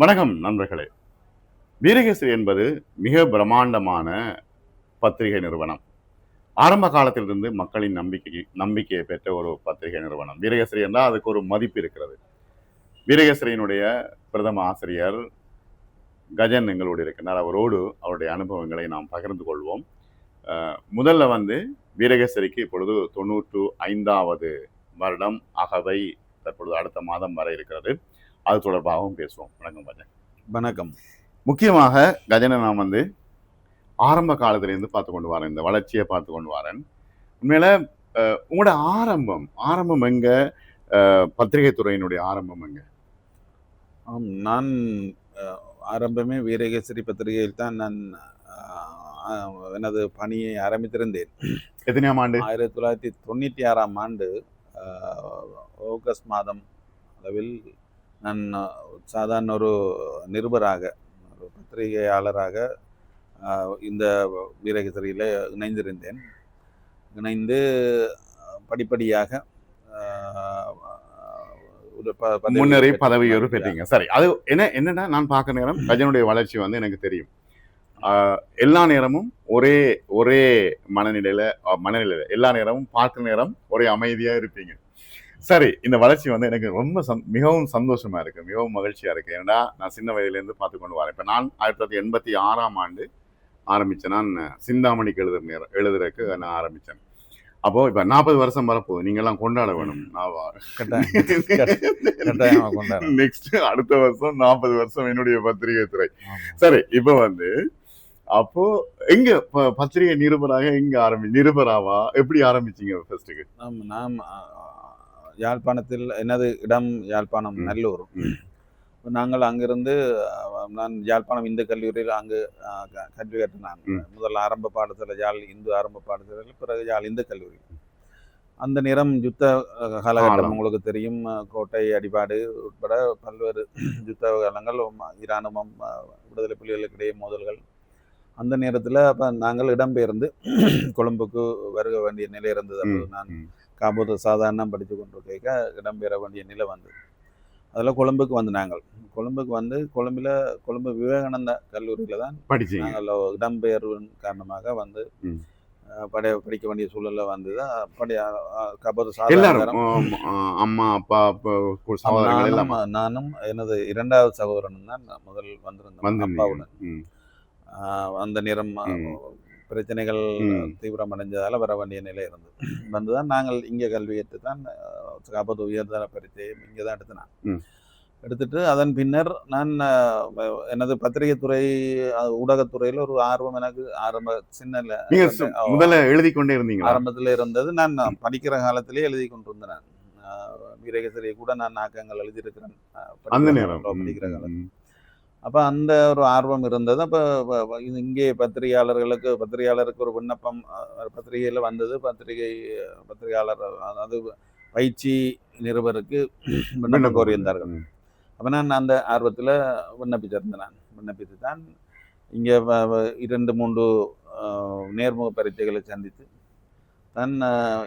வணக்கம் நண்பர்களே. வீரகேசரி என்பது மிக பிரம்மாண்டமான பத்திரிகை நிறுவனம். ஆரம்ப காலத்திலிருந்து மக்களின் நம்பிக்கை நம்பிக்கையை பெற்ற ஒரு பத்திரிகை நிறுவனம். வீரகேசரி என்றால் அதுக்கு ஒரு மதிப்பு இருக்கிறது. வீரகேசரியினுடைய பிரதம ஆசிரியர் கஜன் எங்களோடு இருக்கின்றார் அவரோடு அவருடைய அனுபவங்களை நாம் பகிர்ந்து கொள்வோம். முதல்ல வந்து வீரகேசரிக்கு இப்பொழுது தொண்ணூற்று ஐந்தாவது வருடம் அகவை தற்பொழுது அடுத்த மாதம் வர இருக்கிறது. அது தொடர்பாகவும் பேசுவோம். வணக்கம் கஜன் வணக்கம். முக்கியமாக கஜனை நான் வந்து ஆரம்ப காலத்திலேருந்து பார்த்து கொண்டு வரேன். இந்த வளர்ச்சியை பார்த்து கொண்டு வரேன். உண்மையில உங்களோட ஆரம்பம் ஆரம்பம் எங்க? பத்திரிகை துறையினுடைய ஆரம்பம் எங்க? ஆம் நான் ஆரம்பமே வீரகேசரி பத்திரிகையில் தான் நான் எனது பணியை ஆரம்பித்திருந்தேன். எத்தனையாம் ஆண்டு? ஆயிரத்தி தொள்ளாயிரத்தி தொண்ணூற்றி ஆறாம் ஆண்டு ஆகஸ்ட் மாதம் அளவில் நான் சாதாரண ஒரு நிருபராக ஒரு பத்திரிகையாளராக இந்த வீரகேசரியில் இணைந்திருந்தேன். இணைந்து படிப்படியாக முன்னரே பதவியோடு பெற்றீங்க. சரி அது என்ன என்னன்னா நான் பார்க்க நேரம் கஜனுடைய வளர்ச்சி வந்து எனக்கு தெரியும். எல்லா நேரமும் ஒரே ஒரே மனநிலையில மனநிலையில எல்லா நேரமும் பார்க்க நேரம் ஒரே அமைதியா இருப்பீங்க. சரி இந்த வளர்ச்சி வந்து எனக்கு ரொம்ப சந் மிகவும் சந்தோஷமா இருக்கு மிகவும் மகிழ்ச்சியா இருக்கு. ஏன்னா நான் சின்ன வயதிலேருந்து பார்த்து கொண்டு வரேன். இப்போ நான் ஆயிரத்தி தொள்ளாயிரத்தி எண்பத்தி ஆறாம் ஆண்டு ஆரம்பிச்சேன். நான் சிந்தாமணிக்கு நேரம் எழுதுறதுக்கு நான் ஆரம்பிச்சேன். அப்போ இப்போ நாற்பது வருஷம் வரப்போகுது. நீங்கெல்லாம் கொண்டாட வேணும். நெக்ஸ்ட் அடுத்த வருஷம் நாற்பது வருஷம் என்னுடைய பத்திரிகை துறை. சரி இப்போ வந்து அப்போ எங்க பத்திரிகை நிருபராக எங்க ஆரம்பி நிருபராவா? எப்படி ஆரம்பிச்சீங்க ஃபர்ஸ்ட்டுக்கு நாம் நாம் யாழ்ப்பாணத்தில் எனது இடம்? யாழ்ப்பாணம். நல்லூர். நாங்கள் அங்கிருந்து நான் யாழ்ப்பாணம் இந்து கல்லூரியில் அங்கு கல்வி கற்றினான் ம். முதல் ஆரம்ப பாடசாலை யாழ் இந்து ஆரம்ப பாடசாலையில் பிறகு யாழ் இந்து கல்லூரி அந்த நேரம் யுத்த காலகட்டம். உங்களுக்கு தெரியும். கோட்டை அடிபாடு உட்பட பல்வேறு யுத்த காலங்கள் இராணுவம் விடுதலை புலிகளுக்கு இடையே மோதல்கள். அந்த நேரத்தில் அப்போ நாங்கள் இடம்பெயர்ந்து கொழும்புக்கு வருக வேண்டிய நிலை இருந்தது. அப்போது நான் காப்போது சாதாரணம் படித்து கொண்டு கேட்க இடம்பெற வேண்டிய நிலை வந்தது. அதில் கொழும்புக்கு வந்து நாங்கள். கொழும்புக்கு வந்து கொழும்பில் கொழும்பு விவேகானந்தா கல்லூரியில் தான் படிச்சீங்க. நாங்கள் இடம்பெயர்வின் காரணமாக வந்து ம். அஹ், படி படிக்க வேண்டிய சூழல்ல வந்தது. படி காப்போது எல்லாரும் சாதாரண ஆம், ஆ, அம்மா அப்பா நானும் நானும் எனது இரண்டாவது சகோதரனும் தான் முதல் வந்திருந்தீங்க. அப்பாவுடன். அந்த நேரம். பிரச்சனைகள். தீவிரமடைஞ்சதால வர வேண்டிய நிலை இருந்தது. வந்துதான் நாங்கள் இங்கே கல்வி எடுத்து தான் காப்பது உயர்தர பரீட்சையை இங்கே தான் எடுத்து நான். ம். எடுத்துட்டு அதன் பின்னர் நான் எனது பத்திரிகை துறை ஊடகத்துறையில் ஒரு ஆர்வம் எனக்கு ஆரம்ப சின்ன முதல்ல எழுதி கொண்டே இருந்தீங்களா? ஆரம்பத்தில் இருந்தது. நான் படிக்கிற காலத்திலே எழுதி கொண்டிருந்தேன் நான். ஆஹ், வீரகேசரி கூட நான் ஆக்கங்கள் எழுதியிருக்கிறேன். படிக்கிற காலத்துல, படிக்கிற ம், காலத்தில் ம். அப்போ அந்த ஒரு ஆர்வம் இருந்தது. அப்போ இங்கே பத்திரிகையாளர்களுக்கு பத்திரிகையாளருக்கு ஒரு விண்ணப்பம் பத்திரிகையில் வந்தது. பத்திரிகை பத்திரிகையாளர் அதாவது பயிற்சி நிருபருக்கு விண்ணப்பம் கோரியிருந்தார்கள். அப்போ நான் அந்த ஆர்வத்தில் விண்ணப்பிச்சிருந்தேன் நான். விண்ணப்பித்து தான் இங்கே இரண்டு மூன்று நேர்முக பரீட்சைகளை சந்தித்து தான்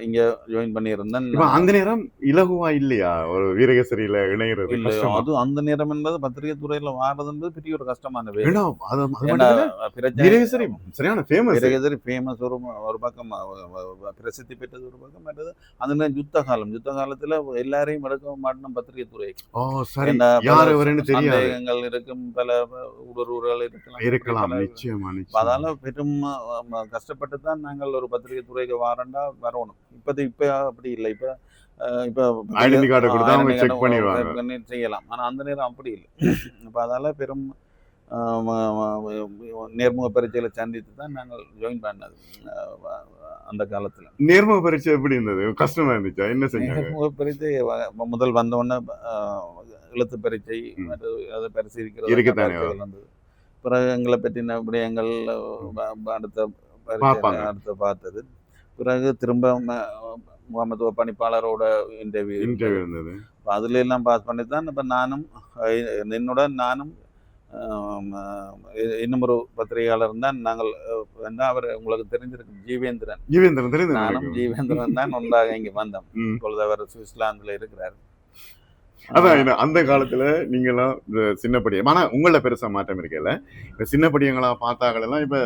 இங்கே ஜாயின் பண்ணியிருந்தேன். அந்த நேரம் இலகுவா இல்லையா? ஒரு வீரகேசரியில இணைகிறது? அது அந்த நேரம் என்பது பத்திரிகை துறையில் வாடுறது என்பது பெரிய ஒரு கஷ்டமான வேலை. ஏன்னா, அது- அது ஏன்னா மட்டும் இல்ல, பிரச்சனை வீரகேசரி சரியான ஃபேமஸ் வீரகேசரி ஃபேமஸ் ஒரு ஒரு பக்கம் பிரசித்தி பெற்றது ஒரு பக்கம் மற்றது அந்த நேரம் யுத்த காலம். யுத்த காலத்துல எல்லாரையும் எடுக்க மாட்டோம் பத்திரிகை துறை. சந்தேகங்கள் இருக்கும் பல ஊடுருவல்கள் இருக்கலாம். இருக்கலாம் நிச்சயமா அதால பெரும் கஷ்டப்பட்டு தான் நாங்கள் ஒரு பத்திரிகை துறைக்கு வாரண்டா வரணும். இப்போது இப்ப அப்படி இல்லை. இப்ப இப்ப ஐடென்டி கார்டை கொடுத்தா அவங்க identity செக் card பண்ணிடுவாங்க. check பண்ணி செய்யலாம். ஆனா அந்த நேரம் அப்படி இல்லை. அப்ப அதால பெரும் நேர்முக பரீட்சையில சந்தித்து தான் நாங்கள் ஜாயின் பண்ணது. அந்த காலத்துல. நேர்முக பரீட்சை எப்படி இருந்தது? கஷ்டமா இருந்துச்சா? என்ன செஞ்சாங்க? நேர்முக பரீட்சை முதல் வந்த உடனே அஹ், எழுத்து பரீட்சை அதை பரிசீலிக்கிறது இருக்கத்தானே வந்தது. பிறகு எங்களை பற்றின விடயங்கள் அடுத்த. அடுத்து பார்த்தது. பிறகு திரும்ப ம- முகமதுவ பணிப்பாளரோட இன்டர்வியூ இன்டர்வியூ இருந்தது. அதுல எல்லாம் பாஸ் பண்ணி தான் இப்போ நானும் என்னுடன் நானும் இன்னும் ஒரு பத்திரிகையாளர் தான். நாங்கள் என்ன அவர் உங்களுக்கு தெரிஞ்சிருக்கு ஜீவேந்திரன். ஜீவேந்திரன் நானும். ஜீவேந்திரன் தான் ஒன்றாக இங்கே வந்தோம். இப்பொழுது அவர் சுவிட்சர்லாந்தில் இருக்கிறார். அதான் என்ன, அந்த காலத்துல நீங்கெல்லாம் இந்த சின்ன படியம் ஆனா உங்கள பெருசா மாற்றம் இருக்கல இப்ப சின்ன படியங்களா பார்த்தாங்களெல்லாம் இப்ப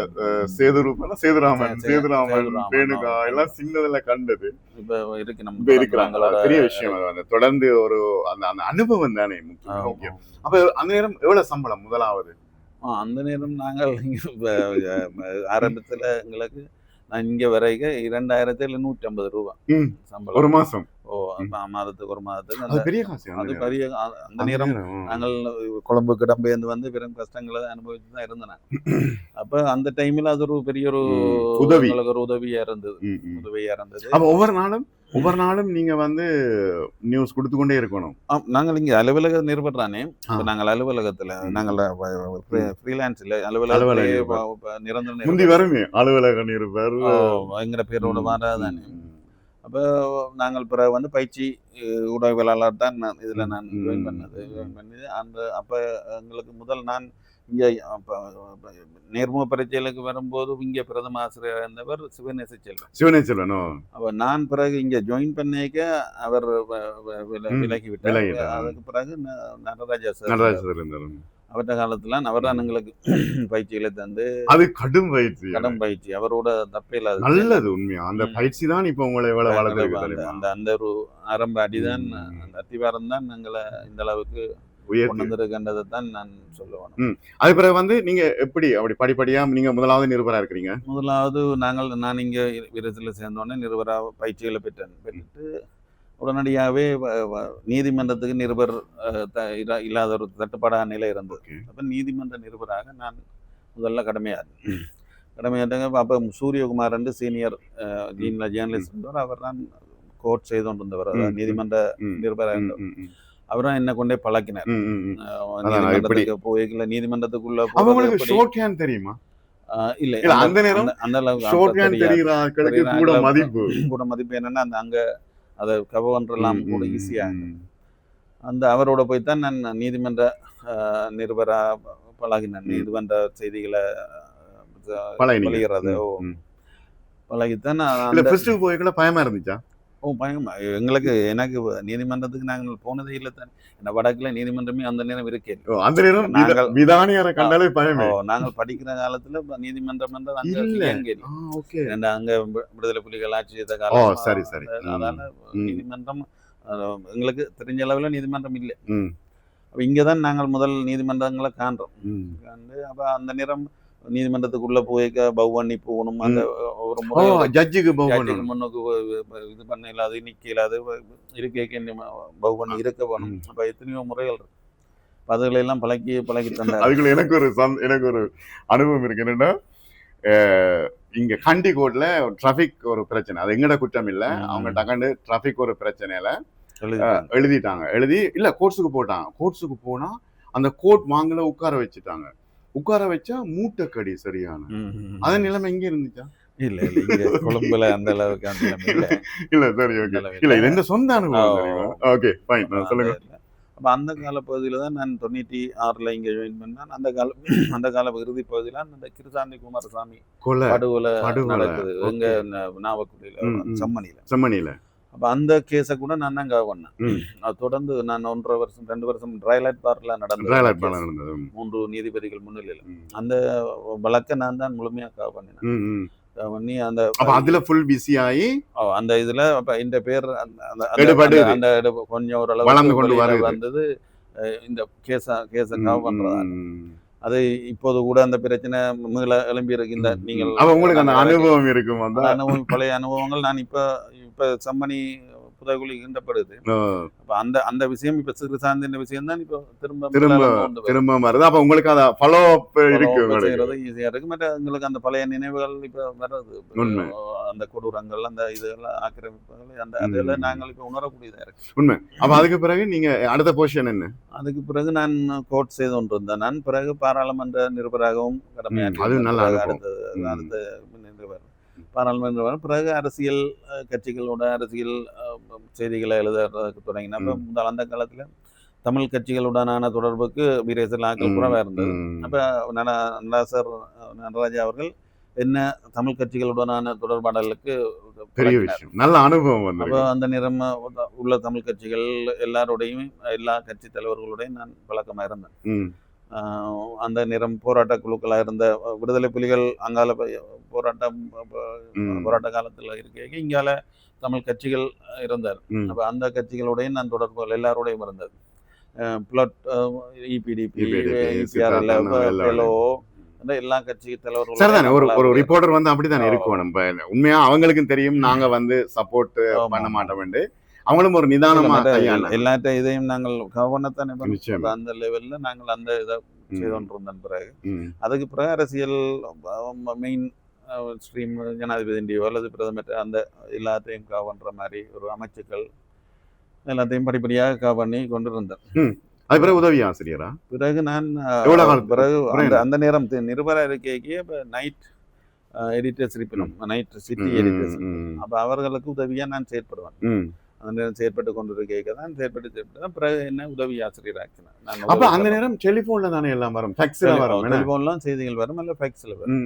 சேதுரூபம் சேதுராமன் சேதுராமன் ரேணுகா. எல்லாம் சின்னதுல கண்டது. இப்ப இருக்கு நம்ம இப்ப இருக்கிறாங்க எங்களோட- அது பெரிய விஷயம். அது வந்து தொடர்ந்து ஒரு அந்த அந்த அனுபவம் தானே முக்கியம். அப்ப அந்த நேரம் எவ்வளவு சம்பளம் முதலாவது? அந்த நேரம் நாங்கள் ஆரம்பத்துல எங்களுக்கு நான் இங்க வரைக்கும் இரண்டாயிரத்தி நூற்றி ஐம்பது ரூபா. சம்பளம் ஒரு மாசம் ஓ மாதத்துக்கு ஒரு மாதத்துக்கு பெரிய அது நேரம். பெரிய அந்த நேரம். நாங்கள் கொழம்பு கிடம்பேந்து வந்து பெரும் கஷ்டங்களை அனுபவிச்சு தான் இருந்தேன் அப்ப அந்த டைம்ல அது ஒரு பெரிய ஒரு உதவி. ஒரு உதவியா இருந்தது. உதவியா இருந்தது ஒவ்வொரு நாளும் ஒவ்வொரு நாளும் நீங்க வந்து நியூஸ் கொடுத்து கொண்டே இருக்கணும் நாங்கள் இங்க அலுவலக நிர்பரானே ஆ. நாங்கள் அலுவலகத்துல. நாங்கள். ஃப்ரீலான்ஸ்ல அலுவலக நிரந்தர முந்தி. வருமே அலுவலக நிருபர் ஓ, எங்கட பேரோட மாறாதானே அப்போ நாங்கள் பிறகு வந்து பயிற்சி ஊடகவியலாளர் தான் நான் இதில் நான். ஜாயின் பண்ணது ஜாயின் பண்ணி அந்த அப்போ எங்களுக்கு முதல் நான் இங்கே நேர்முக பரீட்சைகளுக்கு வரும்போது இங்கே பிரதம ஆசிரியர் இருந்தவர் சிவநேச செல்வன். சிவனே செல்வனோ அப்போ நான் பிறகு இங்கே ஜாயின் பண்ணிக்க அவர். விலகி விட்டார். அதுக்கு பிறகு நடராஜா சார் இருந்தாரு. அவர்கிட்ட காலத்துல அவர் தான் எங்களுக்கு பயிற்சிகளை தந்து அது கடும் பயிற்சி. கடன் பயிற்சி. அவரோட தப்பையில் அது நல்லது உண்மையா அந்த. பயிற்சி தான் இப்ப உங்களை எவ்வளவு வளர்ந்துருக்கு அந்த அந்த ஒரு ஆரம்ப அடிதான். அந்த அத்திவாரம் தான் எங்களை இந்த அளவுக்கு வந்திருக்கின்றதை தான் நான் சொல்லுவேன். அது பிறகு வந்து நீங்க எப்படி அப்படி படிப்படியா நீங்க முதலாவது நிருபரா இருக்கிறீங்க? முதலாவது நாங்கள் நான் இங்கே விரசில் சேர்ந்தோடனே நிருபராக பயிற்சிகளை பெற்றேன். பெற்றுட்டு உடனடியாகவே நீதிமன்றத்துக்கு நிருபர் இல்லாத ஒரு தட்டுப்பாடான நிலை இருந்தது. அப்போ நீதிமன்ற நிருபராக நான் முதல்ல கடமையாற்றேன். கடமையாட்டாங்க அப்போ சூரியகுமார் என்று சீனியர் ஜீனில் ஜேர்னலிஸ்ட் இருந்தவர் அவர் தான் கோர்ட் செய்து கொண்டிருந்தவர். நீதிமன்ற நிருபராக இருந்தவர். ம், ம். அவர் தான் என்ன கொண்டே பழக்கினார் போய்க்கல நீதிமன்றத்துக்குள்ள அவங்களுக்கு எப்படி? ஷோர்ட் ஹேண்ட் தெரியுமா இல்ல அந்த நேரம் அந்த அளவுக்கு ஷோர்ட் ஹேண்ட் தெரியாது. கூட மதிப்பு கூட மதிப்பு என்னன்னா அந்த அங்க அதை கவர்ன்றலாம் கூட ம், ம், ஈஸியா. அந்த அவரோட போய் தான் நான் நீதிமன்ற நிருபரா பழகினேன். நீதிமன்ற செய்திகளை ம். பழகித்தான் நான் ஃபர்ஸ்ட் போய்க்குள்ள பயமா இருந்துச்சா ஓ பயமா எங்களுக்கு எனக்கு நீதிமன்றத்துக்கு நாங்கள் போனதே இல்லை தான். வடக்குல நீதிமன்றமே அந்த நேரம் இருக்கே. அந்த நேரம் நாங்கள்- விதானியரை கண்டாலே பயமே. நாங்கள் படிக்கிற காலத்துல நீதிமன்றம் என்றது அங்க ஓகே. அங்க விடுதலை புலிகள் ஆட்சி செய்த காலம் சரி சரி. அதனால. நீதிமன்றம் எங்களுக்கு தெரிஞ்ச அளவுல நீதிமன்றம் இல்லை. இங்கதான் நாங்கள் முதல் நீதிமன்றங்களை காண்றோம். காண்டு அப்ப அந்த நேரம் நீதிமன்றத்துக்குள்ள போய்க்க பவனி போகணும் அந்த ஒரு முறை ஜட்ஜுக்கு ஜாட்சிக்கு முன்னுக்கு இது பண்ண இல்லாது நிக்க இல்லாது இருக்க பவன் இருக்க வேணும். அப்ப எத்தனையோ முறைகள் அதுகளை எல்லாம் பழக்கி பழக்கி தந்தார். அதுக்குள்ள எனக்கு ஒரு சந்- எனக்கு ஒரு அனுபவம் இருக்கு. என்னன்னா இங்க கண்டி கோட்ல டிராபிக் ஒரு பிரச்சனை. அது எங்கட குற்றம் இல்ல. அவங்க டக்காண்டு டிராபிக் ஒரு பிரச்சனையில எழுதிட்டாங்க. எழுதி இல்ல கோர்ட்ஸுக்கு போட்டாங்க. கோர்ட்ஸுக்கு போனா அந்த கோர்ட் வாங்கல உட்கார வச்சுட்டாங்க. உட்கார வச்சா மூட்டைக்கடி சரியான. ம், ம். அதன் நிலைமை எங்க இருந்துச்சா? இல்ல இல்ல இங்க கொழும்புல அந்த அளவுக்கு அந்த நிலைமை இல்ல. இல்ல சரி ஓகே இல்ல இது எந்த சொந்த அனுபவம் ஓகே ஃபைன் சொல்லுங்க. அப்ப அந்த கால பகுதியில தான் நான் தொண்ணூற்றி ஆறுல இங்க ஜாயின் பண்ணேன். அந்த கால அந்த கால இறுதி பகுதியில அந்த கிருசாந்தி குமாரசாமி கொலை படுகொலை. நடக்குது. ஓகே. எங்க ந- நாவக்குடியில. செம்மணியில. செம்மணியில. அப்ப அந்த கேஸை கூட நான் தான் கவர் பண்ணேன். அது தொடர்ந்து நான் ஒன்றரை வருஷம் ரெண்டு வருஷம் ட்ரைலைட் பார்க்ல நடந்தது. மூன்று நீதிபதிகள் முன்னிலையில். அந்த வழக்கை நான் தான் முழுமையா கவர் பண்ணினேன் பண்ணி அந்த அதுல ஃபுல் பிஸி ஆகி அந்த இதுல அப்ப இந்த பேர் அந்த கொஞ்சம் ஓரளவு வளர்ந்து கொண்டு வருது. வந்தது இந்த கேஸ கேஸ கவர் பண்றதா. அது இப்போது கூட அந்த பிரச்சனை மீள எழும்பி இருக்கு இந்த நீங்கள் உங்களுக்கு அந்த அனுபவம் இருக்கும் அந்த அனுபவம் பழைய அனுபவங்கள் நான் இப்ப இப்ப செம்மணி புதைகுழி கிண்டப்படுது ஆ, அப்ப அந்த அந்த விஷயம் இப்ப சிறு சார்ந்த விஷயம் தான் இப்ப திரும்ப திரும்ப. திரும்ப வருது அப்ப உங்களுக்கு அத ஃபாலோ இருக்கு follow up உங்களுக்கு. செய்யறது ஈஸியா இருக்கு. மற்ற எங்களுக்கு அந்த பழைய நினைவுகள் இப்ப வர்றது. உண்மை. அந்த கொடூரங்கள் அந்த இதெல்லாம் ஆக்கிரமிப்புகள் அந்த. அதெல்லாம் நாங்கள் இப்ப உணரக்கூடியதா இருக்கு. அப்ப அதுக்கு பிறகு நீங்க அடுத்த பொசிஷன் என்ன? அதுக்கு பிறகு நான் கோர்ட் செய்து கொண்டிருந்தேன். நான் பிறகு பாராளுமன்ற நிருபராகவும் கடமையாற்றி அது நல்ல. அடுத்த பாராளுமன்ற பிறகு அரசியல் கட்சிகளோட அரசியல் செய்திகளை எழுதுறதுக்கு தொடங்கினேன் அப்ப. முதல் அந்த காலத்துல தமிழ் கட்சிகளுடனான தொடர்புக்கு வீரேசல் ஆக்கள் குறைவா இருந்தது. அப்ப நட நடராசர் நடராஜா அவர்கள் என்ன தமிழ் கட்சிகளுடனான தொடர்பாடலுக்கு பெரிய. விஷயம் நல்ல அனுபவம் அப்போ அந்த நேரம் உள்ள தமிழ் கட்சிகள் எல்லாரோடையும் எல்லா கட்சி தலைவர்களோடையும் நான் பழக்கமாக இருந்தேன் அந்த நேரம் போராட்ட குழுக்களாக இருந்த விடுதலை புலிகள் அங்கால போராட்டம். போராட்ட காலத்தில் இருக்க இங்கால தமிழ் கட்சிகள் இருந்தார். அப்போ அந்த கட்சிகளோடையும் நான் தொடர்புகள் எல்லாரோடையும் இருந்தது. Blood EPDP. பெலோ எல்லா கட்சி தலைவர்களும் சரிதானே ஒரு ஒரு ரிப்போர்ட்டர் வந்து அப்படித்தானே இருக்கும் நம்ம உண்மையா அவங்களுக்கும் தெரியும் நாங்க வந்து சப்போர்ட். பண்ண மாட்டோம் அவங்களும் ஒரு நிதானமா எல்லாத்த இதையும் நாங்கள். நிச்சயமா. அந்த லெவல்ல நாங்கள் அந்த இதை செய்து பிறகு. அதுக்கு பிறகு அரசியல் மெயின் ஸ்ட்ரீம் ஜனாதிபதியோ அல்லது பிரதமர் அந்த எல்லாத்தையும் கவர்ன்ற மாதிரி ஒரு அமைச்சுக்கள் எல்லாத்தையும் படிப்படியாக கவர் பண்ணி கொண்டு இருந்தேன் அது பிறகு உதவி ஆசிரியரா பிறகு நான்? பிறகு அந்த நேரம் நிருபர இருக்கைக்கே நைட் எடிட்டர்ஸ் இருப்பினும் நைட் சிட்டி எடிட்டர்ஸ். அப்போ அவர்களுக்கு உதவியாக நான் செயற்படுவேன். அந்த நேரம் செயற்பட்டு கொண்டு இருக்கைக்கு தான் செயற்பட்டு செயற்பட்டு தான் பிறகு என்ன உதவி ஆசிரியர் ஆக்கினேன் நான் அப்ப அந்த நேரம் டெலிபோன்ல தானே எல்லாம் வரும்? ஃபேக்ஸ்ல வரும்? டெலிஃபோன்லாம் செய்திகள் வரும் இல்லை ஃபேக்ஸில் வரும்.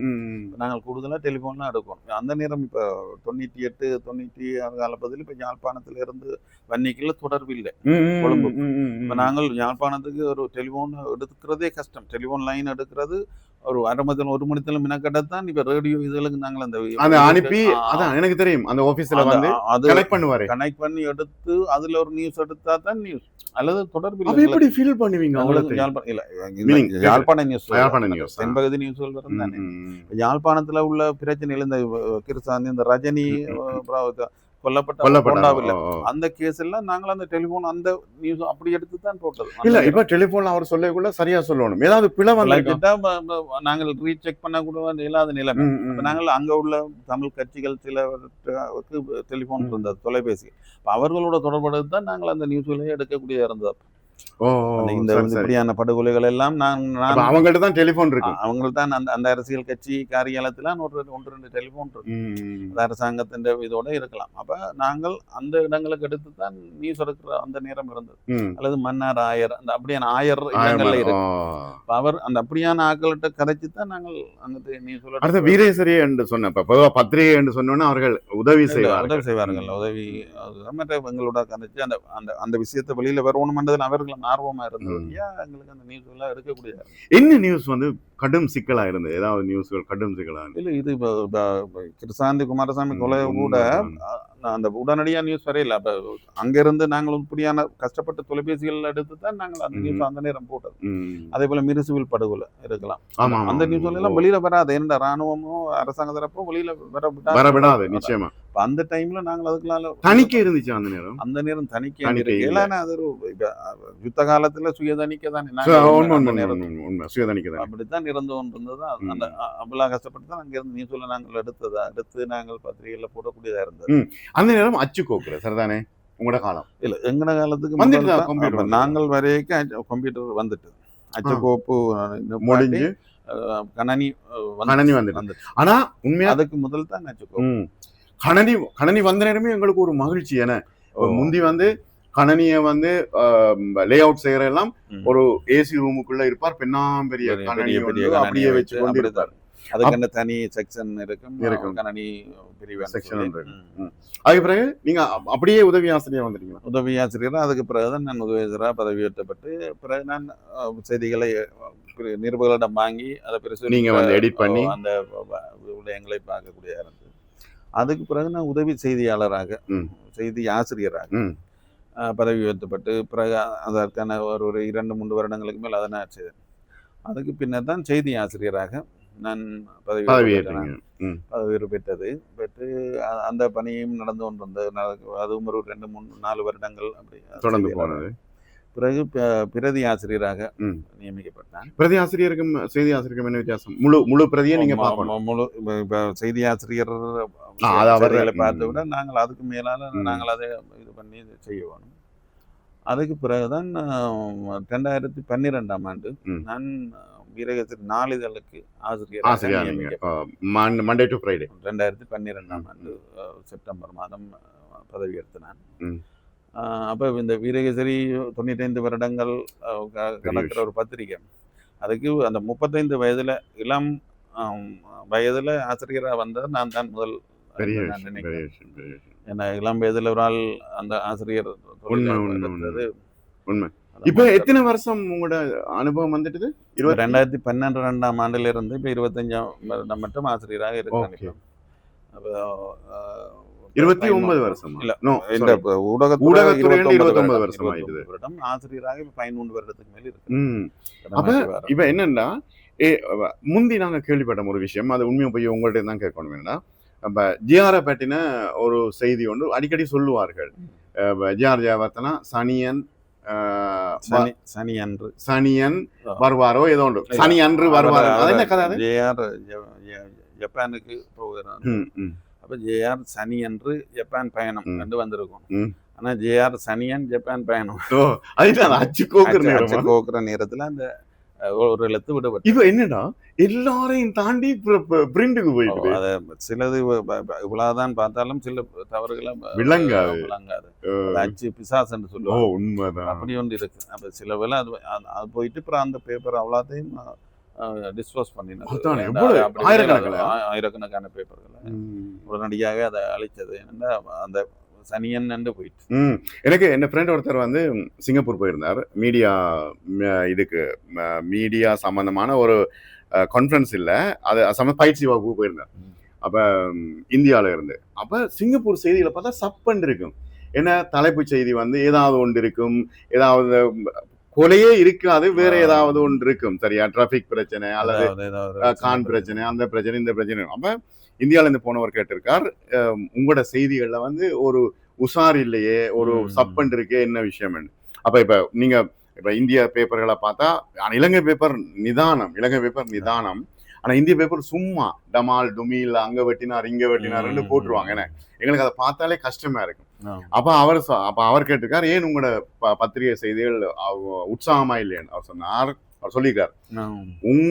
நாங்கள் கூடுதலாக டெலிஃபோன்லாம் எடுப்போம் அந்த நேரம் இப்போ தொண்ணூற்றி எட்டு தொண்ணூற்றி ஆறு காலப்பதில் இப்போ யாழ்ப்பாணத்துல இருந்து வன்னிக்கில் தொடர்பு இல்லை. கொழும்பு. இப்போ நாங்கள் யாழ்ப்பாணத்துக்கு ஒரு டெலிஃபோன் எடுக்கிறதே கஷ்டம். டெலிஃபோன் லைன் எடுக்கிறது ஒரு அரை மணி ஒரு மணி மினக்கட்டத்தான் இப்போ ரேடியோ இதுகளுக்கு நாங்கள் அந்த அனுப்பி அதான் எனக்கு தெரியும். அந்த ஆபீஸ்ல வந்து அது கனெக்ட் பண்ணுவாரு. கனெக்ட் பண்ணி எடுத்து அதுல ஒரு நியூஸ் எடுத்தா தான் நியூஸ் அல்லது தொடர்பு அப்ப இல்லை எப்படி ஃபீல் பண்ணுவீங்க அவங்களுக்கு? யாழ்ப்பாணம் இல்ல யாழ்ப்பாண நியூஸ் யாழ்ப்பாண ஆ. தென்பகுதி நியூஸ்கள் வரும் தானே. யாழ்ப்பாணத்துல உள்ள பிரச்சனைகள் இந்த கிருசாந்தி இந்த ரஜினி கொல்லப்பட்ட ஓ. அந்த கேஸ் எல்லாம் நாங்கள் அந்த டெலிபோன் அந்த நியூஸ் அப்படி எடுத்து தான் போட்டது இல்ல இப்ப டெலிபோன்ல அவர் சொல்லக்குள்ள சரியா சொல்லணும். ஏதாவது பிழை வந்திருக்கா? கிட்ட நாங்கள் ரீசெக் பண்ண கூட இல்லாத நிலைமை. நாங்கள் அங்க உள்ள தமிழ் கட்சிகள் சிலருக்கு டெலிபோன் இருந்தது தொலைபேசி. அவர்களோட தொடர்பு தான் நாங்கள் அந்த நியூஸ்களையே எடுக்கக்கூடிய இருந்தது. இந்த. இப்படியான படுகொலைகள் எல்லாம் நான் நான் அவங்கள்ட்ட தான் டெலிபோன் இருக்கு. அவங்க தான் அந்த அந்த அரசியல் கட்சி காரியாலயத்துல ஒரு ஒன்று ரெண்டு டெலிஃபோன் இருக்கு. அது அரசாங்கத்தின் இதோட இருக்கலாம். அப்ப நாங்கள் அந்த இடங்களுக்கு எடுத்து தான் நியூஸ் எடுக்கிற அந்த நேரம் இருந்தது. அல்லது மன்னார் ஆயர் அந்த அப்படியான ஆயர் இடங்கள்ல. இருக்கு. அவர் அந்த அப்படியான ஆக்கள்கிட்ட கரைச்சு தான் நாங்கள் அங்க நியூஸ் அடுத்த வீரேசரி என்று சொன்ன இப்ப பொதுவா பத்திரிகை என்று சொன்னோன்னா அவர்கள் உதவி செய்வார்கள். உதவி செய்வார்கள். உதவி மற்ற எங்களோட கதைச்சு அந்த அந்த அந்த விஷயத்தை வெளியில வரணும்ன்றதுல அவர்கள் ஆர்வமா இருந்தபடியா எங்களுக்கு அந்த நியூஸ் எல்லாம் எடுக்கக்கூடிய என்ன நியூஸ் வந்து கடும் சிக்கலா இருந்தது? ஏதாவது நியூஸ்கள் கடும் சிக்கலா இல்ல இது கிருசாந்தி குமாரசாமி கொலை கூட அந்த உடனடியா நியூஸ் வரையில அப்ப அங்க இருந்து நாங்கள் இப்படியான கஷ்டப்பட்ட தொலைபேசிகள் எடுத்து தான் நாங்கள் அந்த நியூஸ் அந்த நேரம் போட்டது. அதே போல மிருசுவில் படுகொலை இருக்கலாம். அந்த. நியூஸ் எல்லாம். வெளியில வராது. என்ன ராணுவமோ அரசாங்க தரப்போ வெளியில. வர விடாது நிச்சயமா. அப்ப அந்த டைம்ல நாங்கள் அதுக்குள்ள தணிக்கை இருந்துச்சு அந்த நேரம்? அந்த நேரம் தணிக்கை தணிக்கை இருக்கு இல்ல. இல்லைன்னா அது ஒரு இப்ப யுத்த காலத்துல சுய தணிக்கை தானே சு- நாங்கள் உண்மை, அந்த உண்மை, நேரம் உண்மை, உண்மை. சுயதணிக்கை தான். அப்படித்தான் இருந்து கொண்டிருந்தது. அது- அந்த அ- அவ்வளவு கஷ்டப்பட்டு தான் அங்கிருந்து நியூஸ்ல நாங்கள் எடுத்ததா. எடுத்து நாங்கள் பத்திரிகையில போடக்கூடியதா இருந்தது. அந்த நேரம் அச்சு கோக்குற சரிதானே? உங்களோட காலம். இல்ல எங்கட காலத்துக்கு. நாங்கள் வரைக்கும் கம்ப்யூட்டர் வந்துட்டு. அச்சக்கோப்பு முடிஞ்சு. கணனி. கணனி வந்துட்டு. வந்துட்டு. ஆனா உண்மையா அதுக்கு முதல் தான் அச்சக்கோப்பு. கணனி கணனி வந்த நேரமே எங்களுக்கு ஒரு மகிழ்ச்சி என முந்தி வந்து கணனிய வந்து லே அவுட் செய்யற எல்லாம். ஒரு ஏசி ரூமுக்குள்ள இருப்பார் பெண்ணாம்பெரிய பெரிய- கணனி பெரிய பெரிய அப்படியே வச்சு கொண்டு. இருப்பார் அதுக்கு தனி செக்ஷன் இருக்கும் இருக்கும். கணனி பிரிவு Section இருக்கு. அதுக்கு பிறகு நீங்க அப்- அப்படியே உதவி ஆசிரியர் வந்துட்டீங்களா உதவி ஆசிரியர் அதுக்கு பிறகுதான் நான் உதவி ஆசிரியராக பதவி உயர்த்தப்பட்டு பிறகு நான் செய்திகளை நிருபர்களிடம் வாங்கி அதை பிரசுரிக்க, நீங்க வந்து edit பண்ணி? அந்த விடயங்களை பார்க்கக்கூடிய அதுக்கு பிறகு நான் உதவி செய்தியாளராக. செய்தி ஆசிரியராக பதவி உயர்த்தப்பட்டு பிறகு அதற்கான ஒரு ஒரு இரண்டு மூன்று வருடங்களுக்கு மேல் அதை நான் செய்தேன். அதுக்கு பின்னர் தான் செய்தி ஆசிரியராக நான் பதவி பதவி பெற்றது. பெற்று அந்த பணியும் நடந்து கொண்டிருந்தது. அதுவும் ஒரு ரெண்டு மூணு நாலு வருடங்கள் அப்படி தொடர்ந்து. போனது. பிறகு பிரதி ஆசிரியராக ம். நியமிக்கப்பட்டேன் பிரதி ஆசிரியருக்கும் செய்தி ஆசிரியருக்கும் என்ன வித்தியாசம் முழு முழு பிரதியை நீங்க பார்க்கணும் முழு இப்ப- செய்தி ஆசிரியர் அது அவர் செய்திகளை பார்த்து. விட நாங்கள் அதுக்கு மேலால. நாங்கள் அதை இது பண்ணி வேணும் அதுக்கு பிறகுதான் ரெண்டாயிரத்தி பன்னிரெண்டாம் ஆண்டு. நான் வீரகத்தின் நாளிதழுக்கு ஆசிரியர் மண்டே டு ஃப்ரைடே ரெண்டாயிரத்தி பன்னிரெண்டாம் ஆண்டு செப்டம்பர் மாதம் அஹ், பதவி எடுத்தேன் ம். அப்போ இந்த வீரகேசரி தொண்ணூத்தைந்து வருடங்கள் அஹ், க- கடக்கிற விஷயம். ஒரு பத்திரிகை அதுக்கு அந்த முப்பத்தைந்து வயதுல இளம் வயதுல ஆசிரியரா வந்தது நான் தான் முதல் நினைக்கிறேன். ஏன்னா இளம் வயதுல ஒரு ஆள் அந்த ஆசிரியர் உண்மை, இப்ப எத்தனை வருஷம் உங்களோட அனுபவம் வந்துட்டுது? இருபத்தி ரெண்டாயிரத்தி பன்னெண்டு ரெண்டாம் ஆண்டுல இருந்து இப்ப இருபத்தஞ்சாம் வருடம் மட்டும் ஆசிரியராக இருக்கிறேன். அப்ப, இருபத்தி ஒன்பது வருஷம்? இல்ல, இந்த இப்ப ஊடகத்துறை ஊடகத்துறையில 29 29 வருடம், வருஷம் 29 ஆயிடுது. ஆசிரியராக இப்ப வருடத்துக்கு மேல இருக்கு. அப்ப இப்ப என்னன்னா முந்தி நாங்க கேள்விப்பட்ட ஒரு விஷயம் அது உண்மையை போய் உங்கள்ட்ட தான் கேட்கணும் என்னன்னா நம்ம ஜிஆரை பற்றின ஒரு செய்தி ஒன்று அடிக்கடி சொல்லுவார்கள். ஜிஆர் ஜெயவர்த்தனா சனியன் சனி அன்று. சனியன். வருவாரோ ஏதோ ஒன்று. சனி அன்று வருவாரோ? அது என்ன கதை அது? ஜேஆர் ஜப்பானுக்கு போகிறார். அப்ப ஜேஆர் சனி அன்று ஜப்பான் பயணம். ரெண்டு வந்திருக்கும். ம். ஆனா ஜேஆர் சனியன் ஜப்பான் பயணம். ஓ அதுதான் அச்சு கோக்குற அச்சு- நேரத்துல அந்த ஒரு எழுத்து விடுபட்டு இப்ப என்னடா எல்லாரையும் தாண்டி பிரிண்டுக்கு போயிட்டு அத சிலது இவ்வளவுதான் பார்த்தாலும் சில தவறுகளை விளங்காது. விளங்காது. அச்சு பிசாஸ் என்று ஓ சொல்லுவாங்க. உண்மைதான். அப்படி ஒன்று இருக்கு. அப்ப சில அது அது- அது போயிட்டு அப்புறம் அந்த பேப்பர் அவ்வளோத்தையும் டிஸ்போஸ்? ஆ- ஆயிரக்கணக்கான பேப்பர்களை. உடனடியாக அதை என்னன்னா அந்த சனியன் என்று போயிட்டு எனக்கு என் ஃப்ரெண்ட் ஒருத்தர் வந்து சிங்கப்பூர் போயிருந்தார். மீடியா இதுக்கு மீடியா சம்பந்தமான ஒரு கான்ஃபரன்ஸ் இல்லை. அது சம்ம பயிற்சி வகுப்பு போயிருந்தார். அப்போ இந்தியாவில் இருந்து. அப்போ சிங்கப்பூர் செய்திகளை பார்த்தா சப்பன் இருக்கும் என்ன தலைப்புச் செய்தி வந்து ஏதாவது ஒன்று இருக்கும். ஏதாவது கொலையே இருக்காது வேற. ஏதாவது ஒன்று இருக்கும். சரியா? டிராஃபிக் பிரச்சனை அல்லது கான் பிரச்சனை. அந்த பிரச்சனை இந்த பிரச்சனை. அப்ப இந்தியால இருந்து போனவர் கேட்டிருக்கார் உங்களோட செய்திகள்ல வந்து ஒரு உஷார் இல்லையே ஒரு. சப்பன் இருக்கே என்ன விஷயம் அப்ப இப்ப நீங்க இப்ப இந்திய பேப்பர்களை பார்த்தா இலங்கை பேப்பர் நிதானம் இலங்கை பேப்பர் நிதானம். ஆனா இந்திய பேப்பர் சும்மா டமால் டுமில் அங்க வெட்டினார் இங்க வெட்டினார்னு போட்டுருவாங்க. எங்களுக்கு அதை பார்த்தாலே கஷ்டமா இருக்கும். அப்ப அவர் அப்ப அவர் கேட்டிருக்கார் ஏன் உங்களோட பத்திரிகை செய்திகள் உற்சாகமா இல்லைன்னு அவர் சொன்னார் அவர் சொல்லியிருக்கார். உங்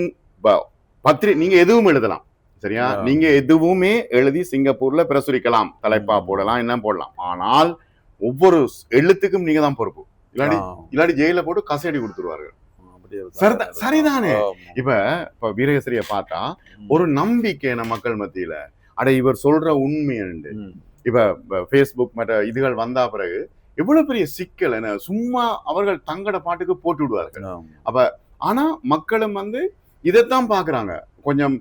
பத்திரி நீங்க எதுவும் எழுதலாம் சரியா. நீங்க எதுவுமே எழுதி சிங்கப்பூர்ல பிரசுரிக்கலாம் தலைப்பா. போடலாம் என்ன போடலாம் ஆனால் ஒவ்வொரு எழுத்துக்கும் நீங்க தான் பொறுப்பு இல்லாட்டி ஆ. இல்லாட்டி ஜெயில போட்டு கசடி கொடுத்துருவார்கள் சரிதான். இப்ப இப்ப வீரகேசரிய பார்த்தா. ஒரு நம்பிக்கை நம்ம மக்கள் மத்தியில அட இவர் சொல்ற உண்மையுண்டு ம். இப்ப ஃபேஸ்புக் மற்ற இதுகள் வந்தா பிறகு எவ்வளவு பெரிய சிக்கல் என்ன? சும்மா அவர்கள் தங்கட பாட்டுக்கு போட்டு விடுவார்கள். ஆமா. ஆனா மக்களும் வந்து இதைத்தான் பாக்குறாங்க. கொஞ்சம்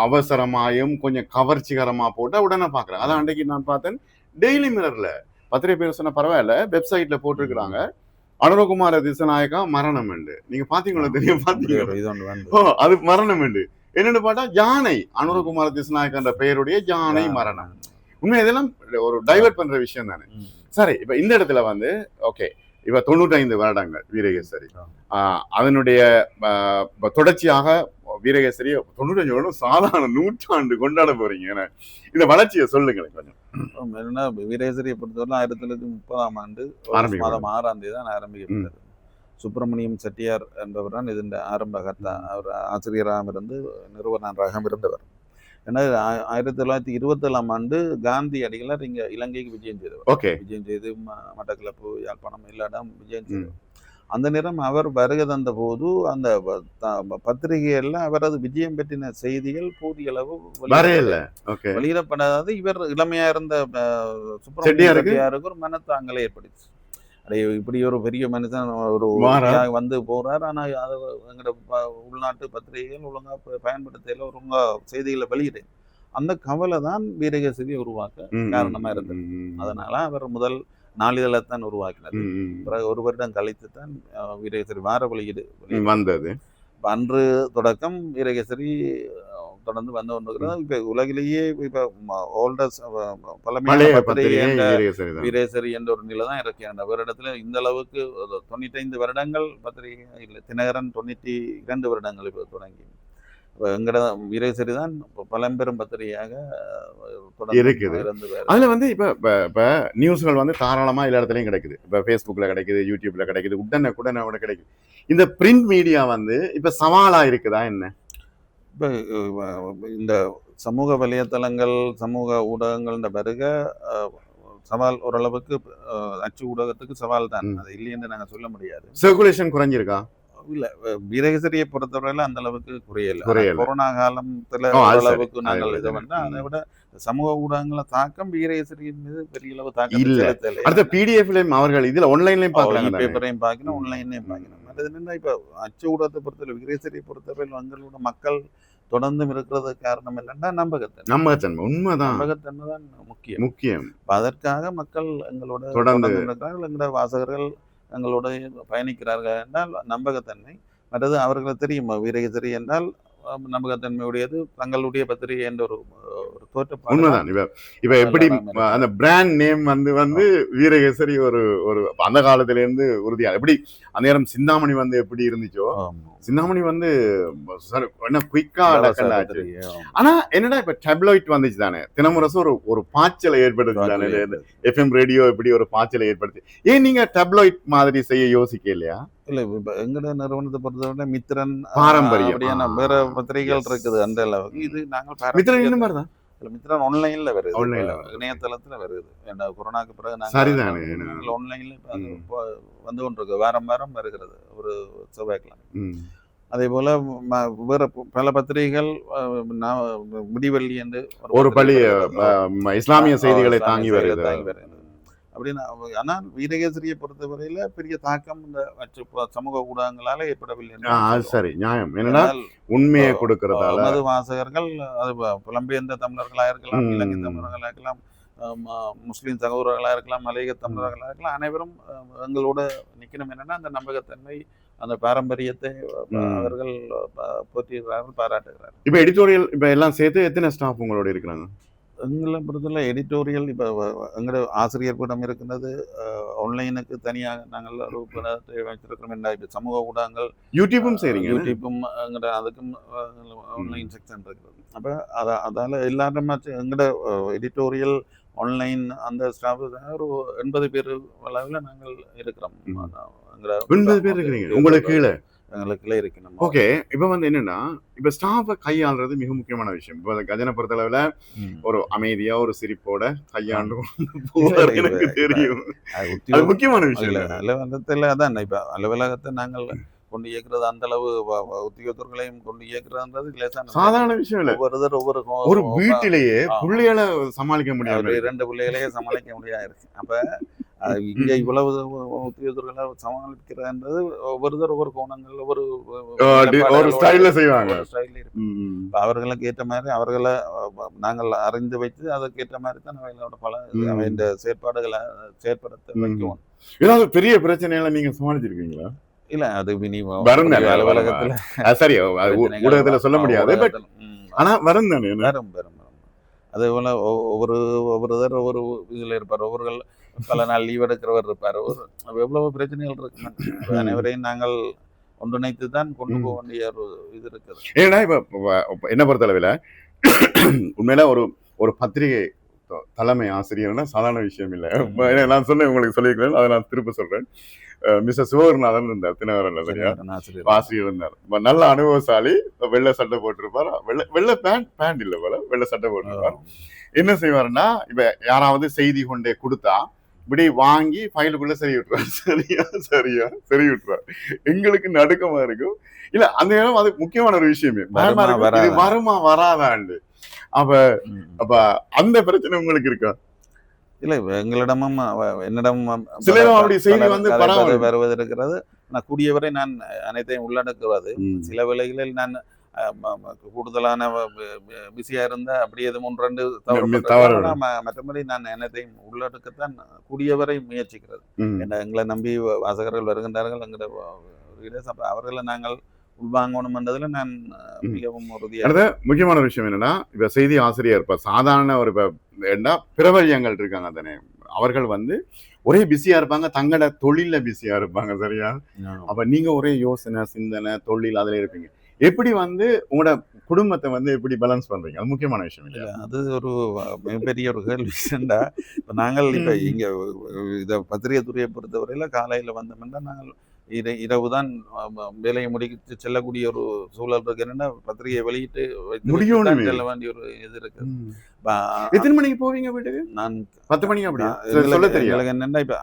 அவசரமாயும் கொஞ்சம் கவர்ச்சிகரமா போட்டா உடனே பாக்குறாங்க. அதான் அன்றைக்கு நான் பார்த்தேன் டெய்லி மிரர்ல பத்திரிகை பேர் சொன்ன பரவாயில்ல வெப்சைட்ல போட்டிருக்கிறாங்க. அனுரகுமார திசநாயகா மரணம் உண்டு நீங்க பாத்தீங்களா தெரியும் ஓ அது மரணம் உண்டு என்னன்னு பார்த்தா யானை. அனுரகுமார திசநாயகன்ற பெயருடைய யானை. மரணம். உண்மை இதெல்லாம் ஒரு டைவர்ட் பண்ற விஷயம் தானே. சரி இப்ப இந்த இடத்துல வந்து ஓகே இப்ப தொண்ணூத்தைந்து வருடங்கள் வீரகேசரி. அதனுடைய தொடர்ச்சியாக வீரகேசரி தொண்ணூத்தஞ்சு வருடம் சாதாரண நூற்றாண்டு கொண்டாட போறீங்க இந்த வளர்ச்சியை சொல்லுங்களேன் கொஞ்சம். என்னன்னா வீரேசரியை பொறுத்தவரை ஆயிரத்தி தொள்ளாயிரத்தி முப்பதாம் ஆண்டு. மாதம் ஆறாம் தேதி தான் ஆரம்பிக்கப்பட்டது. சுப்பிரமணியம் செட்டியார் என்பவர் தான் இதன் ஆரம்ப கர்த்தா அவர் ஆசிரியராக இருந்து நிறுவனராக இருந்தவர். ஏன்னா ஆயிரத்தி தொள்ளாயிரத்தி இருபத்தேழாம் ஆண்டு காந்தி அடிகளார் இங்க இலங்கைக்கு விஜயம் செய்தவர். ஓகே. விஜயம் செய்து மட்டக்களப்பு யாழ்ப்பாணம் எல்லா இடம் விஜயம் செய்தவர். அந்த நேரம் அவர் வருகை தந்த போது அந்த பத்திரிகைகள்ல அவரது விஜயம் பற்றின செய்திகள் போதிய அளவு வெளியிடப்படாதது இவர் இளமையா இருந்த அஹ், சுப்பிரமணிய செட்டியாருக்கு? செட்டியாருக்கு ஒரு மனத்தாங்கலை ஏற்படுச்சு அடே இப்படி ஒரு பெரிய மனுஷன் ஒரு வந்து போறார். ஆனா அது எங்கட ப- உள்நாட்டு பத்திரிகைகள் ஒழுங்கா ப- பயன்படுத்தல ஒழுங்கா செய்திகளை வெளியிடு. அந்த கவலை தான் வீரகேசரி உருவாக்க காரணமா இருந்தது. அதனால அவர் முதல் நாளிதழைத்தான் உருவாக்கினார் பிறகு ஒரு வருடம் கழித்து தான் வீரகேசரி வார வெளியீடு வந்தது. இப்ப அன்று தொடக்கம் வீரகேசரி தொடர்ந்து வந்து கொண்டிருக்கிறது இப்ப உலகிலேயே இப்ப ஓல்டஸ்ட் பழமையான பத்திரிகை என்ற வீரேசரி என்ற ஒரு நிலை தான் இருக்கு அந்த வருடத்துல இந்த அளவுக்கு ஒரு தொண்ணூத்தைந்து வருடங்கள் பத்திரிகை இல்லை தினகரன் தொண்ணூற்றி இரண்டு வருடங்கள் இப்போ தொடங்கி. எங்கட வீரேசரி தான் பழம்பெரும் பத்திரிகையாக இருக்குது. அதுல வந்து இப்ப இப்ப நியூஸ்கள் வந்து தாராளமா எல்லா இடத்துலயும் கிடைக்குது. இப்ப ஃபேஸ்புக்ல கிடைக்குது யூடியூப்ல கிடைக்குது உடனே உடனே கூட கிடைக்குது. இந்த பிரிண்ட் மீடியா வந்து இப்ப சவாலா இருக்குதா என்ன இப்ப இந்த சமூக வலைத்தளங்கள் சமூக பிறகு அஹ், சவால் ஓரளவுக்கு அச்சு ஊடகத்துக்கு சவால் தான். அது இல்லைன்னு நாங்க சொல்ல முடியாது சர்க்குலேஷன் குறைஞ்சிருக்கா இல்ல வீரகேசரியை பொறுத்தவரையில அந்த அளவுக்கு குறையல. கொரோனா காலத்துல. அளவுக்கு நாங்கள் இதை. பண்ணா அதை. விட சமூக ஊடகங்கள தாக்கம் வீரகேசரியின் மீது பெரிய அளவு தாக்கம் இல்ல. அடுத்த பிடிஎஃப்லயும் அவர்கள் இதுல ஆன்லைன்லயும் தானே? பேப்பரையும் பார்க்கணும் ஆன்லைன்லயும் பார்க்கணும் அது என்னன்னா இப்ப அச்சு ஊடகத்தை பொறுத்தவரை வீரகேசரியை பொறுத்தவரையில் எங்களோட மக்கள் தொடர்ந்தும் இருக்கிறது காரணம் என்னன்னா நம்பகத்தன்மை. நம்பகத்தன்மை. உண்மைதான். நம்பகத்தன்மை தான் முக்கியம். முக்கியம். அதற்காக மக்கள் எங்களோட தொடர்ந்து. தொடர்ந்து இருக்கிறார்கள் எங்களோட வாசகர்கள் எங்களோட பயணிக்கிறார்கள் என்றால் நம்பகத்தன்மை. மற்றது அவர்களுக்கு தெரியும்? வீரகேசரி என்றால் நம்பகத்தன்மையுடையது தங்களுடைய பத்திரிகை என்ற ஒரு ஒரு தோற்றப்பாடு உண்மைதான் இப்ப இப்ப எப்படி. அந்த பிராண்ட் நேம் வந்து வந்து வீரகேசரி ஒரு ஒரு அந்த காலத்துல இருந்து உறுதியா எப்படி அந்த நேரம் சிந்தாமணி வந்து எப்படி இருந்துச்சோ. சிந்தாமணி வந்து சரி, என்ன குயிக்கா டக்குன்னு ஆச்சு. ஆனா என்னடா இப்ப டெப்லாய்ட் வந்துச்சு தானே? தினமுரசு ஒரு ஒரு பாய்ச்சலை ஏற்படுத்தி தானே? எஃப்எம் ரேடியோ இப்படி ஒரு பாய்ச்சலை ஏற்படுத்தி. ஏன் நீங்க டெப்லாய்ட் மாதிரி செய்ய யோசிக்க இல்லையா? இல்ல இப்ப எங்கட நிறுவனத்தை பொறுத்தவரை மித்திரன் பாரம்பரியம். வேற பத்திரிகைகள். இருக்குது அந்த அளவுக்கு. இது நாங்கள் மித்திரன் பாரம்பரிய- இந்த மாதிரி தான் இல்ல, மித்திரன் ஆன்லைன்ல வருது. Online ல இப்ப இணையதளத்துல வருது. ஏன்னா கொரோனாக்கு பிறகு நாங்க சரிதானே. நாங்கள் ஆன்லைன்ல இப்ப வந்து கொண்டிருக்கு. வாரம் வாரம் வருகிறது. ஒரு செவ்வாய்க்கிழமை. அதே போல வேற பல பத்திரிகைகள் விடிவெள்ளி என்று ஒரு பள்ளி இஸ்லாமிய செய்திகளை தாங்கி வருகிறது. அப்படின்னு ஆனால் வீரகேசரியை பொறுத்தவரையில பெரிய தாக்கம் இந்த சமூக ஊடகங்களால ஏற்படவில்லை அது. சரி நியாயம் என்னன்னா உண்மையை கொடுக்கறதால எமது வாசகர்கள் அது புலம்பெயர்ந்த தமிழர்களாக இருக்கலாம். இலங்கை தமிழர்களாக இருக்கலாம் முஸ்லிம் சகோதரர்களாக இருக்கலாம் மலையக தமிழர்களாக இருக்கலாம் அனைவரும் எங்களோட நிக்கணும் என்னன்னா அந்த நம்பகத்தன்மை அந்த பாரம்பரியத்தை. அவர்கள் போற்றுகிறார்கள் பாராட்டுகிறார்கள் இப்ப எடிட்டோரியல் இப்ப எல்லாம் சேர்த்து எத்தனை ஸ்டாஃப் உங்களோட இருக்கிறாங்க எங்களை பொறுத்தவரை எடிட்டோரியல் இப்போ எங்களோட ஆசிரியர் கூடம் இருக்கின்றது ஆன்லைனுக்கு தனியாக நாங்கள் வைத்திருக்கிறோம் என்ன இப்போ சமூக ஊடகங்கள் யூடியூப்பும் செய்றீங்க யூடியூப்பும் எங்கட அதுக்கும் ஆன்லைன் செக்ஷன் இருக்குது. அப்போ அதை அதால் எல்லாருமே எங்கட எடிட்டோரியல் ஆன்லைன் அந்த ஸ்டாஃப் ஒரு எண்பது பேர் அளவில் நாங்கள் இருக்கிறோம். ஒன்பது பேர் இருக்கிறீங்க. உங்களுக்கு கீழே. எங்களுக்குள்ள இருக்கணும் ஓகே இப்ப வந்து என்னன்னா இப்ப ஸ்டாஃபை கையாளுறது மிக முக்கியமான விஷயம் இப்ப கஜனை பொறுத்தளவுல ம். ஒரு அமைதியா ஒரு சிரிப்போட கையாண்டு எனக்கு தெரியும் அது முக்கியமான விஷயம் இல்ல? அலுவலகத்தில் அதான் இப்ப அலுவலகத்தை நாங்கள் கொண்டு இயக்குறது அந்த அளவு உத்தியோகத்தர்களையும் கொண்டு இயக்குறதுன்றது லேசான சாதாரண விஷயம் இல்ல ஒவ்வொருத்தர் ஒவ்வொரு ஒரு வீட்டிலேயே. புள்ளிகளை சமாளிக்க இருக்கு. இரண்டு பிள்ளைகளையே சமாளிக்க முடியாது இருக்கு அப்ப இங்க இவ்வளவு உத்தியோகத்தர்களை சமாளிக்கிறதுன்றது ஒவ்வொருத்தர் ஒவ்வொரு கோணங்கள் ஒவ்வொரு ஒரு ஸ்டைல்ல செய்வாங்க. அவர்களுக்கு ஏற்ற மாதிரி அவர்களை நாங்கள் அறிந்து வைத்து அதுக்கு ஏற்ற மாதிரி தான் அவைகளோட பல இந்த செயற்பாடுகளை செயற்படுத்த. வைக்குவோம் ஏதாவது பெரிய பிரச்சனைகளை நீங்க சமாளிச்சிருக்கீங்களா? இல்ல அது இனி வரும் அலுவலகத்துல சரி ஊடகத்துல சொல்ல. முடியாது ஆனா வரும் தானே? வரும் வரும் அதே போல ஒவ்வொரு ஒவ்வொருத்தர் ஒவ்வொரு இதுல இருப்பார். ஒவ்வொருகள் பல நாள் லீவ் எடுக்கிறவர் இருப்பார். ஒரு எவ்வளவு பிரச்சனைகள் இருக்கு. அனைவரையும் நாங்கள் ஒன்றிணைத்து தான் கொண்டு. போக வேண்டிய ஒரு இது இருக்குது. ஏன்னா இப்ப என்ன பொறுத்தளவில் உண்மையில ஒரு ஒரு பத்திரிகை தலைமை ஆசிரியர்னா சாதாரண விஷயம் இல்லை. நான் சொன்னேன் உங்களுக்கு சொல்லியிருக்கிறேன். அதை நான் திரும்ப சொல்றேன். மிஸ்டர் சிவகுருநாதன் இருந்தார் தினகரன் சரியா ஆசிரியர். இருந்தார். நல்ல அனுபவசாலி. வெள்ளை சட்டை போட்டிருப்பார். வெள்ளை வெள்ளை பேண்ட் பேண்ட் இல்ல போல. வெள்ளை சட்டை போட்டிருப்பார். என்ன செய்வாருன்னா இப்ப யாராவது செய்தி கொண்டே கொடுத்தா இப்படி வாங்கி ஃபைலுக்குள்ள சரி விட்டுருவார் சரியா? சரியா? சரி விட்டுருவார் எங்களுக்கு நடுக்கமா இருக்கும். இல்ல அந்த நேரம் அது முக்கியமான ஒரு விஷயமே. வருமா, வராதாண்டு அப்ப. அப்ப அந்த பிரச்சனை உங்களுக்கு இருக்கா? இல்ல எங்களிடமும் அவ- என்னிடம் சில நேரம் அப்படி செய்தி வந்து வருவது இருக்கிறது. நான் கூடியவரை நான் அனைத்தையும் உள்ளடக்குவது. சில வேளைகளில் நான் கூடுதலான பிஸியா இருந்தா அப்படி எதுவும் ஒன்று ரெண்டு தவறு மற்றபடி நான் அனைத்தையும் உள்ளடக்கத்தான் கூடியவரை முயற்சிக்கிறது. என்ன எங்களை நம்பி வாசகர்கள் வருகின்றார்கள் அப்ப அவர்களை நாங்கள் உள்வாங்கணும் என்றதுல நான். மிகவும் உறுதியாக முக்கியமான விஷயம் என்னன்னா இப்ப செய்தி ஆசிரியர் இப்ப சாதாரண ஒரு இப்ப என்ன பிரபல்யங்கள் இருக்காங்க தானே அவர்கள் வந்து ஒரே பிஸியா இருப்பாங்க தங்களோட தொழில்ல பிஸியா இருப்பாங்க சரியா? அப்ப நீங்க ஒரே யோசனை சிந்தனை தொழில் அதுல இருப்பீங்க. எப்படி வந்து உங்களோட குடும்பத்தை வந்து எப்படி பேலன்ஸ் பண்றீங்க? அது முக்கியமான விஷயம் இல்லையா? இல்ல, அது ஒரு மிகப்பெரிய ஒரு கேள்வி விஷயம்டா இப்ப நாங்கள் இப்ப. இங்க இத பத்திரிகை துறையை பொறுத்தவரையில காலையில வந்தோம்னா நாங்கள் இர இரவு தான் வேலையை முடித்து செல்லக்கூடிய ஒரு சூழல் இருக்கு. என்னன்னா பத்திரிகையை வெளியிட்டு தான் செல்ல வேண்டிய ஒரு இது இருக்கு. எத்தனை மணிக்கு போவீங்க வீட்டுக்கு? நான் பத்து மணிக்கு சரி, சொல்ல தெரியும் எங்களுக்கு என்னன்னா இப்ப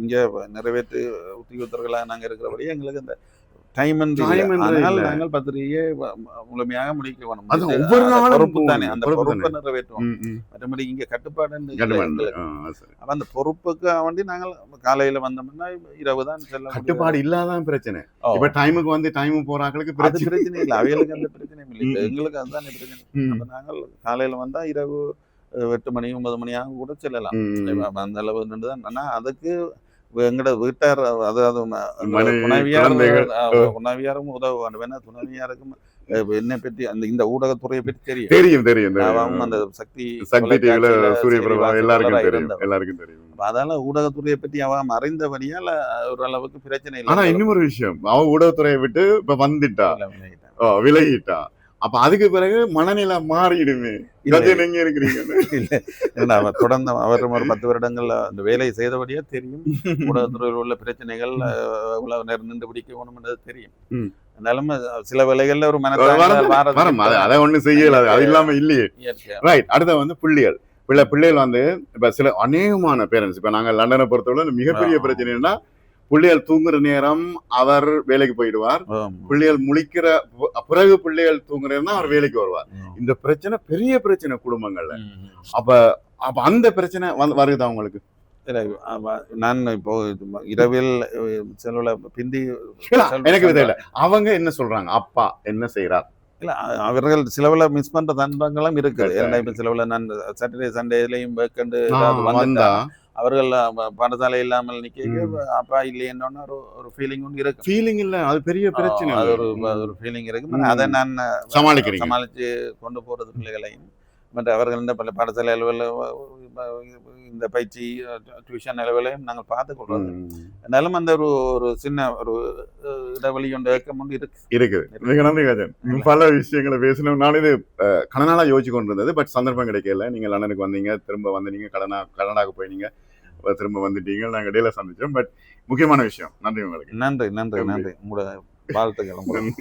இங்க நிறைவேற்று உத்தியோகத்தர்களாக நாங்க இருக்கிறபடியே எங்களுக்கு இந்த டைம் அதனால். நாங்கள் பத்திரிகையை முழுமையாக முடிக்க வேணும். அது ஒவ்வொரு நாளும் பொறுப்பு தானே. அந்த பொறுப்பு நிறைவேற்றுவோம். மற்றபடி இங்க கட்டுப்பாடு. அப்ப அந்த பொறுப்புக்கு வேண்டி நாங்கள் காலையில வந்தோம்னா இரவு தான் செல்ல. கட்டுப்பாடு இல்லாதான் பிரச்சனை. இப்ப டைமுக்கு வந்து டைம் போறாங்களுக்கு பிரச்சனை. இல்லை. அவைகளுக்கு அந்த பிரச்சனையும் இல்லை. எங்களுக்கு அதுதானே பிரச்சனை. அப்ப நாங்கள் காலையில வந்தா இரவு எட்டு மணி ஒன்பது மணியாக கூட செல்லலாம். அந்த அளவு தான் ஆனா அதுக்கு எங்கட வீட்டார் அதாவது ம- அந்த மனைவி, துணைவியார் குழந்தைகள். அஹ், துணைவியாரும் உதவ வேண்டும் ஏன்னா துணைவியாருக்கும் என்னை பற்றி அந்த இந்த ஊடகத்துறையை பற்றி தெரியும். தெரியும் தெரியும் அவன் அந்த சக்தி சக்தி சூரிய பிரபா எல்லாருக்கும் தெரியும். எல்லாருக்கும் தெரியும். அதால ஊடகத்துறையை பற்றி அவன் அறிந்தபடியால் ஓரளவுக்கு பிரச்சனை ஆனா இல்லை. இன்னும் ஒரு விஷயம் அவ ஊடகத்துறையை விட்டு இப்ப வந்துட்டா. விலகிட்டான். அப்ப அதுக்கு பிறகு மனநிலை மாறிடுமே. எங்க இருக்கிறீங்க. இல்ல அவர் தொடர்ந்து அவர் ஒரு பத்து வருடங்கள்ல அந்த வேலை செய்தபடியே தெரியும். ஊடகத்துறையில் உள்ள பிரச்சனைகள் அஹ், எவ்வளவு நேரம் நின்று பிடிக்க வேணும்ன்றது தெரியும். ம். இருந்தாலும் சில வேலைகள்ல ஒரு வரம் அதை ஒண்ணும் செய்யல அது இல்லாம இல்லையே. ரைட் அடுத்த வந்து பிள்ளைகள். பிள்ளை பிள்ளைகள் வந்து இப்ப சில அநேகமான பேரண்ட்ஸ் இப்ப நாங்க லண்டனை பொறுத்தவரை மிகப்பெரிய ஆ. பிள்ளைகள் தூங்குற நேரம் அவர் வேலைக்கு போயிடுவார். பிள்ளைகள் முழிக்கிற பிறகு பிள்ளைகள் தூங்குற நேரம் அவர் வேலைக்கு வருவார். இந்த பிரச்சனை பெரிய பிரச்சனை குடும்பங்கள்ல. அப்ப அப்ப அந்த பிரச்சனை வருதா உங்களுக்கு? இல்ல, ஆமா, நான் இப்போ இரவில் செலவுல பிந்தி இல்ல, எனக்கு தெரியல அவங்க என்ன சொல்றாங்க? அப்பா என்ன செய்யறார் இல்ல அவர்கள் சிலவுல மிஸ் பண்ற தன்பங்களும் இருக்குது. இப்ப சிலவுல நான் சாட்டர்டே சண்டேலையும் வேக்கண்டு வந்தா. அவர்கள் பாடசாலை இல்லாமல் நிக்க. அப்பா இல்லையன்னு ஒரு ஒரு ஃபீலிங் ஒன்று இருக்கு ஃபீலிங் இல்ல அது பெரிய பிரச்சனை அது. ஒரு ஒரு ஃபீலிங் இருக்கு. அதை நான் சமாளிக்கிறீங்க சமாளிச்சு கொண்டு போறது பிள்ளைகளையும் மற்ற அவர்கள் இந்த பல பாடசாலை அளவில் இந்த பயிற்சி டியூஷன் அளவிலையும் நாங்கள் பார்த்து கொள்றோம். ம். இருந்தாலும் அந்த ஒரு ஒரு சின்ன ஒரு இடைவெளி ஒன்று ஏக்கம் ஒன்று இருக்கு. இருக்குது. மிக நன்றி கஜன் இல்ல. பல விஷயங்களை பேசணும் நான் இது கனநாளா யோசிச்சு கொண்டு இருந்தது பட் சந்தர்ப்பம் கிடைக்கல. நீங்க லண்டனுக்கு வந்தீங்க திரும்ப வந்தீங்க கடனா கனடாக்கு போயினீங்க திரும்ப வந்துட்டீங்க நாங்க இடையில சந்திச்சோம். பட் முக்கியமான விஷயம். நன்றி உங்களுக்கு. நன்றி நன்றி நன்றி. உங்களோட வாழ்த்துக்கள்